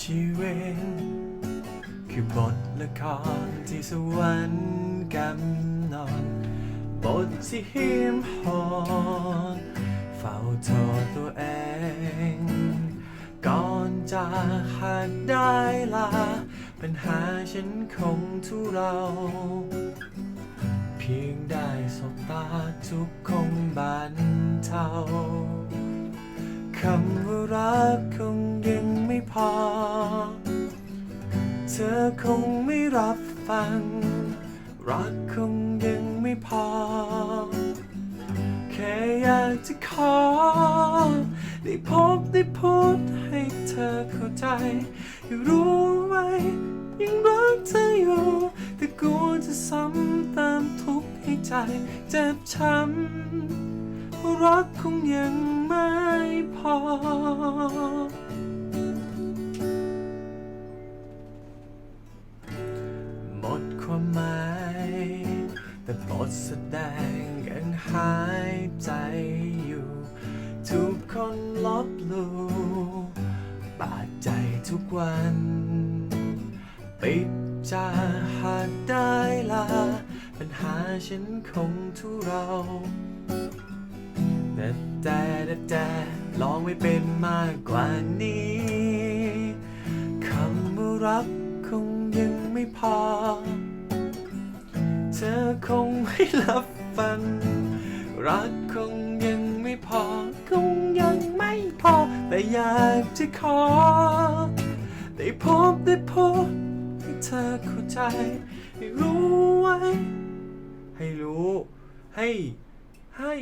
ชีวิต คือบทละครที่สวรรค์กำหนดบทที่หิมโหดเฝ้าโทษตัวเอง ก่อนจะหากได้ลา ปัญหาฉันคงทุเราเพียงได้สบตาทุกคงบานเทาคำว่ารักคง พอ เธอคงไม่รับฟัง รักคงยังไม่พอ แค่อยากจะขอ ได้พบได้พูดให้เธอเข้าใจ รู้ไว้ยังรักเธออยู่ แต่กลัวจะซ้ำติมทุกข์ให้ใจ เจ็บช้ำเพราะรักคงยังไม่พอ ความหมาย แต่บทแสดงยังหายใจอยู่ ทุกคนลบลู่บาดใจทุกวัน ปิดจะหากได้ลา ปัญหาฉันคงทุเราแต่แต่แต่แตลองไม่เป็นมากกว่านี้คำว่ารักคงยังไม่พอ ธอคงไม่รับฟัง รักคงยังไม่พอ คงยังไม่พอ แต่อยากจะขอ ได้พบได้พบให้เธอเข้าใจ ให้รู้ไว้ ให้รู้ ให้ให้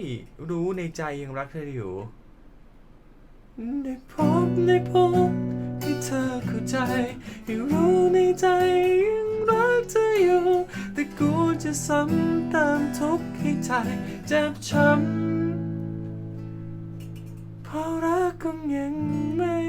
รู้ในใจยังรักเธออยู่ ได้พบได้พบให้เธอเข้าใจ ให้รู้ในใจยังรักเธออยู่ จะซ้ำเติมทุกข์ให้ใจเจ็บช้ำเพราะรักคงยังไม่